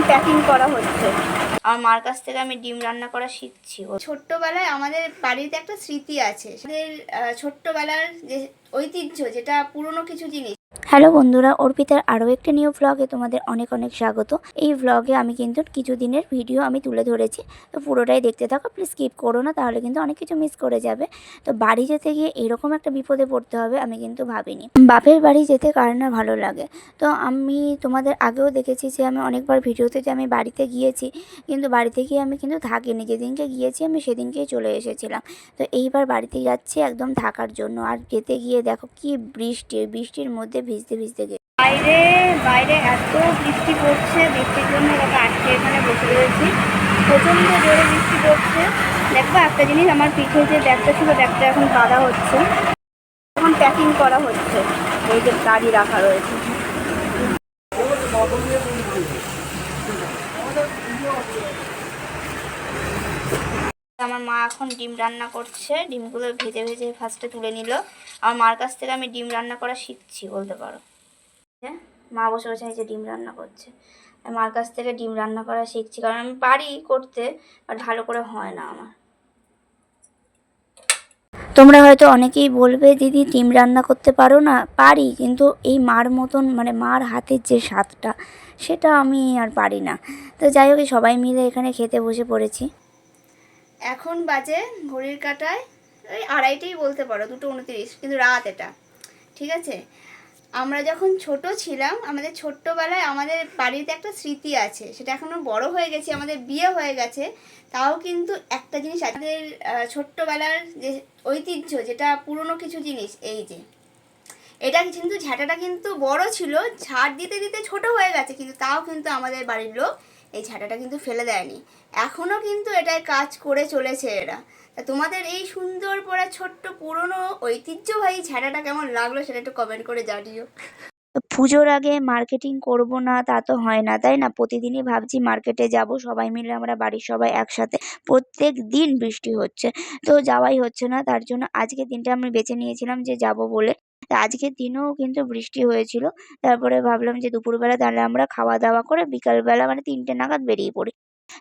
এখন প্যাকিং করা হচ্ছে। আর মার কাছ থেকে আমি ডিম রান্না করা শিখছি। ছোট্টবেলায় আমাদের বাড়িতে একটা স্মৃতি আছে। আমাদের ছোট্টবেলার যে ঐতিহ্য যেটা পুরনো কিছু জিনিস হ্যালো বন্ধুরা, অর্পিতার আরও একটি নিউ ভ্লগে তোমাদের অনেক অনেক স্বাগত। এই ভ্লগে আমি কিন্তু কিছু দিনের ভিডিও আমি তুলে ধরেছি। তো পুরোটাই দেখতে থাকো প্লিজ স্কিপ করো না, তাহলে কিন্তু অনেক কিছু মিস করে যাবে। তো বাড়ি যেতে গিয়ে এরকম একটা বিপদে পড়তে হবে আমি কিন্তু ভাবিনি। বাপের বাড়ি যেতে কার না ভালো লাগে। তো আমি তোমাদের আগেও দেখেছি যে আমি অনেকবার ভিডিওতে যে আমি বাড়িতে গিয়েছি, কিন্তু বাড়িতে গিয়ে আমি কিন্তু থাকিনি। যেদিনকে গিয়েছি আমি সেদিনকেই চলে এসেছিলাম। তো এইবার বাড়িতে যাচ্ছি একদম থাকার জন্য। আর যেতে গিয়ে দেখো কি বৃষ্টি, বৃষ্টির মধ্যে ভিজতে ভিজতে গে বাইরে বাইরে এত বৃষ্টি পড়ছে, বৃষ্টির জন্য এটাকে আটকে এখানে বসে রয়েছি। প্রচণ্ড জোরে বৃষ্টি পড়ছে। দেখব, একটা জিনিস আমার পিঠে যে ব্যাগটা ছিল, ব্যাগটা এখন বাঁধা হচ্ছে। এখন প্যাকিং করা হচ্ছে। এই যে গাড়ি রাখা রয়েছে। আমার মা এখন ডিম রান্না করছে। ডিমগুলো ভেজে ভেজে ফার্স্টে তুলে নিল। আমার মার কাছ থেকে আমি ডিম রান্না করা শিখছি, বলতে পারো। হ্যাঁ? মা বসে বসে যে ডিম রান্না করছে। মার কাছ থেকে ডিম রান্না করা শিখছি, কারণ আমি পারি করতে বাট ভালো করে হয় না আমার। তোমরা হয়তো অনেকেই বলবে, দিদি, ডিম রান্না করতে পারো না? পারি, কিন্তু এই মার মতন মানে মার হাতের যে স্বাদটা, সেটা আমি আর পারি না। তো যাই হোক সবাই মিলে এখানে খেতে বসে পড়েছি। এখন বাজে ঘড়ির কাটায় ওই আড়াইটেই বলতে পারো, দুটো উনত্রিশ, কিন্তু রাত এটা, ঠিক আছে? আমরা যখন ছোট ছিলাম, আমাদের ছোট্টবেলায় আমাদের বাড়িতে একটা স্মৃতি আছে, সেটা এখনও বড় হয়ে গেছে, আমাদের বিয়ে হয়ে গেছে, তাও কিন্তু একটা জিনিস আমাদের ছোট্টবেলার যে ঐতিহ্য, যেটা পুরনো কিছু জিনিস, এই যে, এটা কিন্তু ঝাঁটাটা কিন্তু বড় ছিল ঝাড় দিতে দিতে ছোট হয়ে গেছে, কিন্তু তাও কিন্তু আমাদের বাড়ির লোক এই ঝাঁটাটা কিন্তু ফেলে দেয়নি। এখনও কিন্তু এটাই কাজ করে চলেছে এরা। তা তোমাদের এই সুন্দর পড়া ছোট্ট পুরনো ঐতিহ্যবাহী ঝাঁটাটা কেমন লাগল সেটা একটু কমেন্ট করে জানিও। পুজোর আগে মার্কেটিং করব না তা তো হয় না, তাই না? প্রতিদিনই ভাবছি মার্কেটে যাব, সবাই মিলে আমরা বাড়ির সবাই একসাথে। প্রত্যেক দিন বৃষ্টি হচ্ছে, তো যাওয়াই হচ্ছে না। তার জন্য আজকে দিনটা আমি বেছে নিয়েছিলাম যে যাব বলে। তা আজকের দিনেও কিন্তু বৃষ্টি হয়েছিল। তারপরে ভাবলাম যে দুপুরবেলা তাহলে আমরা খাওয়া দাওয়া করে বিকালবেলা মানে তিনটে নাগাদ বেরিয়ে পড়ি।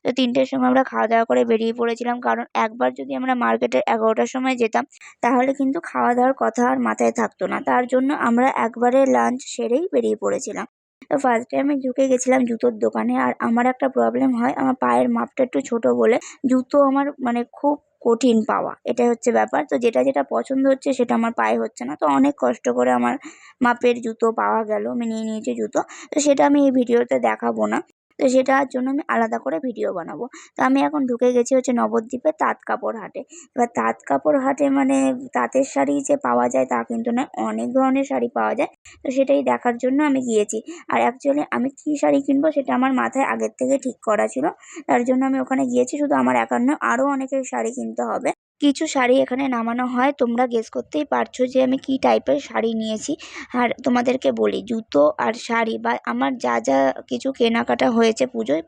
তো তিনটের সময় আমরা খাওয়া দাওয়া করে বেরিয়ে পড়েছিলাম। কারণ একবার যদি আমরা মার্কেটে এগারোটার সময় যেতাম, তাহলে কিন্তু খাওয়া দাওয়ার কথা আর মাথায় থাকতো না। তার জন্য আমরা একবারে লাঞ্চ সেরেই বেরিয়ে পড়েছিলাম। তো ফার্স্টে আমি ঢুকে গেছিলাম জুতোর দোকানে। আর আমার একটা প্রবলেম হয়, আমার পায়ের মাপটা একটু ছোট বলে জুতো আমার মানে খুব কঠিন পাওয়া। এটাই হচ্ছে ব্যাপার। তো যেটা যেটা পছন্দ হচ্ছে সেটা আমার পায়ে হচ্ছে না। তো অনেক কষ্ট করে আমার মাপের জুতো পাওয়া গেল। আমি নিয়ে নিয়েছি জুতো। তো সেটা আমি এই ভিডিওতে দেখাবো না। তো সেটার জন্য আমি আলাদা করে ভিডিও বানাবো। তো আমি এখন ঢুকে গেছি হচ্ছে নবদ্বীপে তাঁত কাপড় হাটে। এবার তাঁত কাপড় হাটে মানে তাঁতের শাড়ি যে পাওয়া যায় তা কিন্তু নয়, অনেক ধরনের শাড়ি পাওয়া যায়। তো সেটাই দেখার জন্য আমি গিয়েছি। আর অ্যাকচুয়ালি আমি কী শাড়ি কিনবো সেটা আমার মাথায় আগের থেকে ঠিক করা ছিল। তার জন্য আমি ওখানে গিয়েছি, শুধু আমার একার নয় আরও অনেকের শাড়ি কিনতে হবে। কিছু শাড়ি এখানে নামানো হয়। তোমরা গেস করতেই পারছ যে আমি কী টাইপের শাড়ি নিয়েছি। আর তোমাদেরকে বলি, জুতো আর শাড়ি বা আমার যা যা কিছু কেনাকাটা হয়েছে পুজোয়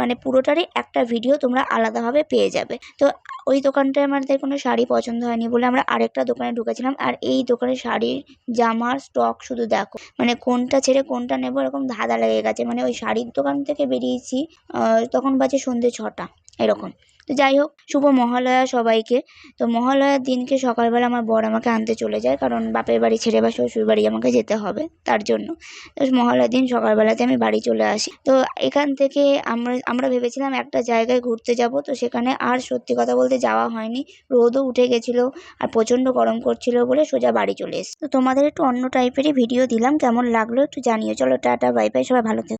মানে পুরোটারই একটা ভিডিও তোমরা আলাদাভাবে পেয়ে যাবে। তো ওই দোকানটায় আমাদের কোনো শাড়ি পছন্দ হয়নি বলে আমরা আরেকটা দোকানে ঢুকেছিলাম। আর এই দোকানে শাড়ির জামার স্টক শুধু দেখো। মানে কোনটা ছেড়ে কোনটা নেব এরকম ধাঁধা লেগে গেছে। মানে ওই শাড়ির দোকান থেকে বেরিয়েছি তখন বাজে সন্ধ্যে ছটা, এরকম। তো যাই হোক, শুভ মহালয়া সবাইকে। তো মহালয়ার দিনকে সকালবেলা আমার বর আমাকে আনতে চলে যায়, কারণ বাপের বাড়ি ছেড়ে বা শ্বশুর বাড়ি আমাকে যেতে হবে তার জন্য। তো মহালয়ার দিন সকালবেলাতে আমি বাড়ি চলে আসি। তো এখান থেকে আমরা আমরা ভেবেছিলাম একটা জায়গায় ঘুরতে যাব, তো সেখানে আর সত্যি কথা বলতে যাওয়া হয়নি। রোদও উঠে গেছিল আর প্রচণ্ড গরম করছিল বলে সোজা বাড়ি চলে এসেছি। তো তোমাদের একটু অন্য টাইপেরই ভিডিও দিলাম, কেমন লাগল একটু জানিও। চলো, টাটা বাই বাই সবাই ভালো থেকো।